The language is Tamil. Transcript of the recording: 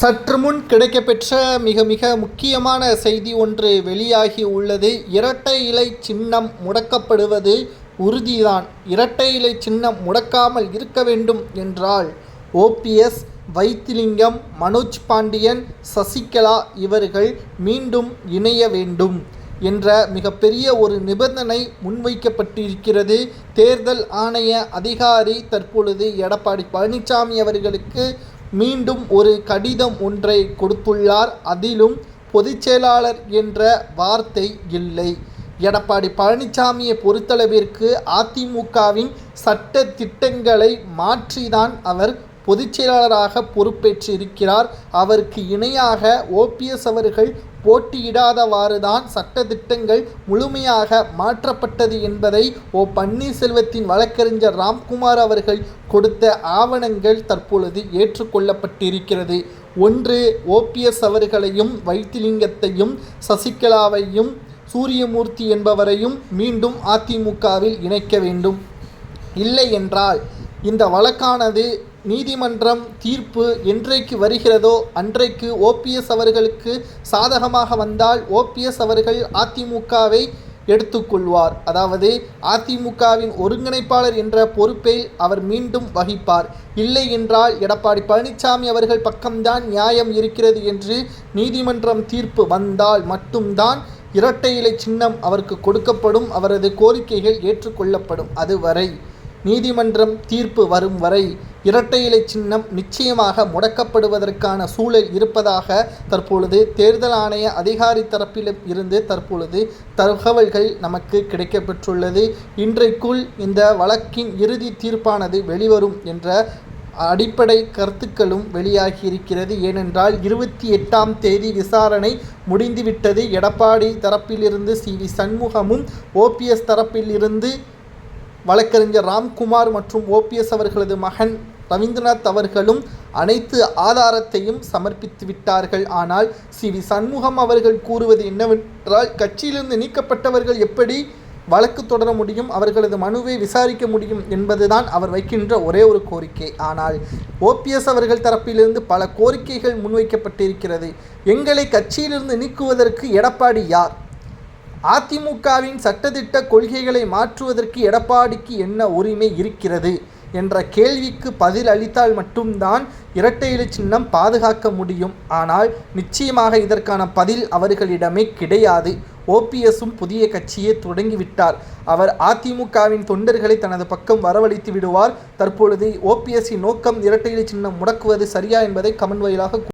சற்று முன் கிடைக்கப்பெற்ற மிக மிக முக்கியமான செய்தி ஒன்று வெளியாகி உள்ளது. இரட்டை இலை சின்னம் முடக்கப்படுவது உறுதிதான். இரட்டை இலை சின்னம் முடக்காமல் இருக்க வேண்டும் என்றால் ஓபிஎஸ் வைத்திலிங்கம் மனோஜ் பாண்டியன் சசிகலா இவர்கள் மீண்டும் இணைய வேண்டும் என்ற மிகப்பெரிய ஒரு நிபந்தனை முன்வைக்கப்பட்டிருக்கிறது. தேர்தல் ஆணைய அதிகாரி தற்பொழுது எடப்பாடி பழனிசாமி அவர்களுக்கு மீண்டும் ஒரு கடிதம் ஒன்றை கொடுத்துள்ளார். அதிலும் பொதுச் செயலாளர் என்ற வார்த்தை இல்லை. எடப்பாடி பழனிசாமியை பொறுத்தளவிற்கு அதிமுகவின் சட்ட திட்டங்களை மாற்றிதான் அவர் பொதுச் செயலாளராக பொறுப்பேற்றிருக்கிறார். அவருக்கு இணையாக ஓபிஎஸ் அவர்கள் போட்டியிடாதவாறு தான் முழுமையாக மாற்றப்பட்டது என்பதை ஓ பன்னீர்செல்வத்தின் வழக்கறிஞர் ராம்குமார் அவர்கள் கொடுத்த ஆவணங்கள் தற்பொழுது ஏற்றுக்கொள்ளப்பட்டிருக்கிறது. ஒன்று ஓபிஎஸ் அவர்களையும் வைத்திலிங்கத்தையும் சசிகலாவையும் சூரியமூர்த்தி என்பவரையும் மீண்டும் அதிமுகவில் இணைக்க வேண்டும். இல்லை என்றால் இந்த வழக்கானது நீதிமன்றம் தீர்ப்பு என்றைக்கு வருகிறதோ அன்றைக்கு ஓபிஎஸ் அவர்களுக்கு சாதகமாக வந்தால் ஓபிஎஸ் அவர்கள் அதிமுகவை எடுத்துக்கொள்வார். அதாவது அதிமுகவின் ஒருங்கிணைப்பாளர் என்ற பொறுப்பை அவர் மீண்டும் வகிப்பார். இல்லை என்றால் எடப்பாடி பழனிசாமி அவர்கள் பக்கம்தான் நியாயம் இருக்கிறது என்று நீதிமன்றம் தீர்ப்பு வந்தால் மட்டும்தான் இரட்டை இலை சின்னம் அவருக்கு கொடுக்கப்படும். அவரது கோரிக்கைகள் ஏற்றுக்கொள்ளப்படும். அதுவரை நீதிமன்றம் தீர்ப்பு வரும் வரை இரட்டை இலை சின்னம் நிச்சயமாக முடக்கப்படுவதற்கான சூழல் இருப்பதாக தற்பொழுது தேர்தல் ஆணைய அதிகாரி தரப்பில் இருந்து தற்பொழுது தகவல்கள் நமக்கு கிடைக்கப்பெற்றுள்ளது. இன்றைக்குள் இந்த வழக்கின் இறுதி தீர்ப்பானது வெளிவரும் என்ற அடிப்படை கருத்துக்களும் வெளியாகி இருக்கிறது ஏனென்றால் இருபத்தி எட்டாம் தேதி விசாரணை முடிந்துவிட்டது. எடப்பாடி தரப்பிலிருந்து சி வி சண்முகமும் ஓபிஎஸ் தரப்பிலிருந்து வழக்கறிஞர் ராம்குமார் மற்றும் ஓபிஎஸ் அவர்களது மகன் ரவீந்திரநாத் அவர்களும் அனைத்து ஆதாரத்தையும் சமர்ப்பித்து விட்டார்கள். ஆனால் சி. வி. சண்முகம் அவர்கள் கூறுவது என்னவென்றால் கட்சியிலிருந்து நீக்கப்பட்டவர்கள் எப்படி வழக்கு தொடர முடியும் அவர்களது மனுவை விசாரிக்க முடியும் என்பதுதான் அவர் வைக்கின்ற ஒரே ஒரு கோரிக்கை. ஆனால் ஓபிஎஸ் அவர்கள் தரப்பிலிருந்து பல கோரிக்கைகள் முன்வைக்கப்பட்டிருக்கிறது. எங்களை கட்சியிலிருந்து நீக்குவதற்கு எடப்பாடி யார்? அதிமுகவின் சட்டத்திட்ட கொள்கைகளை மாற்றுவதற்கு எடப்பாடிக்கு என்ன உரிமை இருக்கிறது என்ற கேள்விக்கு பதில் அளித்தால் மட்டும்தான் இரட்டை இலை சின்னம் பாதுகாக்க முடியும். ஆனால் நிச்சயமாக இதற்கான பதில் அவர்களிடமே கிடையாது. ஓபிஎஸும் புதிய கட்சியை தொடங்கிவிட்டார். அவர் அதிமுகவின் தொண்டர்களை தனது பக்கம் வரவழைத்து விடுவார். தற்பொழுது ஓபிஎஸ்ஸின் நோக்கம் இரட்டை இலை சின்னம் முடக்குவது சரியா என்பதை கமன் வாயிலாக